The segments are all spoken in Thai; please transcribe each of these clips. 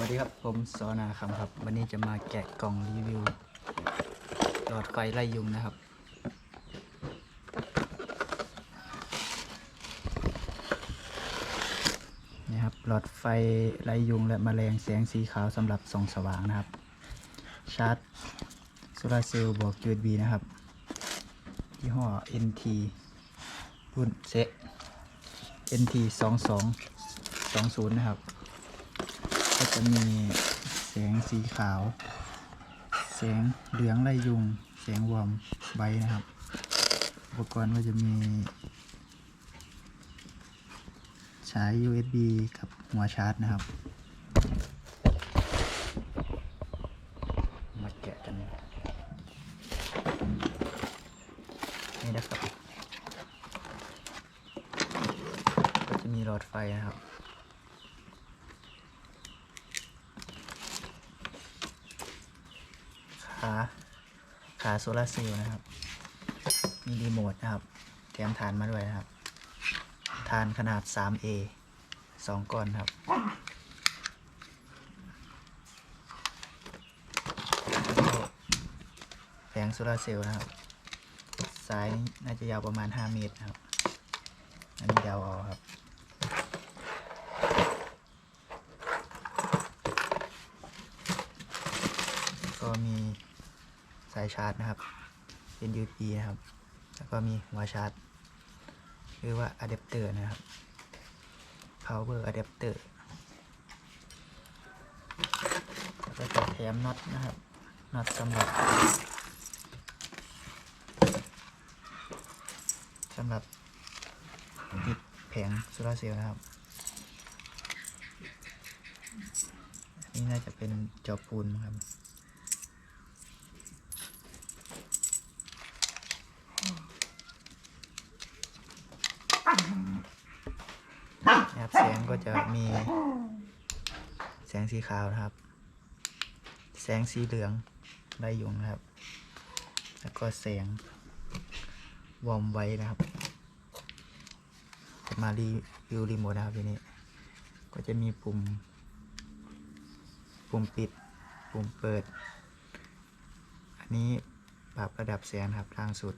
วัสดีครับ ผมสอนาคำครับ วันนี้จะมาแกะกล่องรีวิว หลอดไฟไล่ยุงนะครับ นี่ครับ หลอดไฟไล่ยุงและมแมลงแสงสีขาวสำหรับส่องสว่างนะครับ ชาร์จโซลาเซลล์บวก USB นะครับยี่ห้อ NT รุ่นเซ NT 22 20 นะครับ ก็จะมีแสงสีขาว แสงเหลืองไลยุง แสงวอมไบนะครับ อุปกรณ์ก็จะมีสาย USB กับหัวชาร์จนะครับ มาแกะกัน นี่นะครับ ก็จะมีหลอดไฟนะครับ ขาขาโซลาร์เซลล์นะครับ มีรีโมทนะครับ แถมฐานมาด้วยนะครับ ฐานขนาด 3A 2ก้อนครับ แผงโซลาร์เซลล์นะครับ สายน่าจะยาวประมาณ 5 เมตรนะครับ อันนี้ยาวเอาครับก็มีายชาร์จนะครับเป็น USB นะครับ แล้วก็มีหัวชาร์จหรือว่าอะแดปเตอร์นะครับ power adapter แล้วก็จะแถมน็อตนะครับน็อตสำหรับสำหรับติดแผงโซลาเซลล์นะครับนนี้น่าจะเป็นจอปูนครับ นะครับแสงก็จะมีแสงสีขาวนะครับ แสงสีเหลืองไล่ยุงนะครับ แล้วก็แสงวอร์มไว้นะครับจะมารีวิวรีโมทนะครับทีนี้ ก็จะมีปุ่ม ปุ่มปิด ปุ่มเปิด อันนี้ปรับระดับแสงครับล่างสุด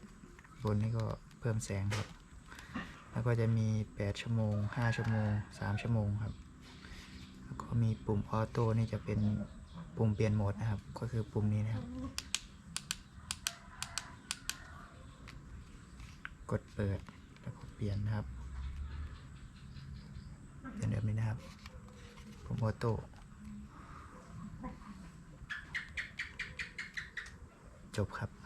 บนนี่ก็เพิ่มแสงครับ แล้วก็จะมี 8 ชั่วโมง 5 ชั่วโมง 3 ชั่วโมงครับ แล้วก็มีปุ่มออโต้นี่จะเป็นปุ่มเปลี่ยนโหมดนะครับ ก็คือปุ่มนี้นะครับ กดเปิดแล้วก็เปลี่ยนนะครับเปลี่ยนแบบนี้นะครับ ปุ่มออโต้จบครับ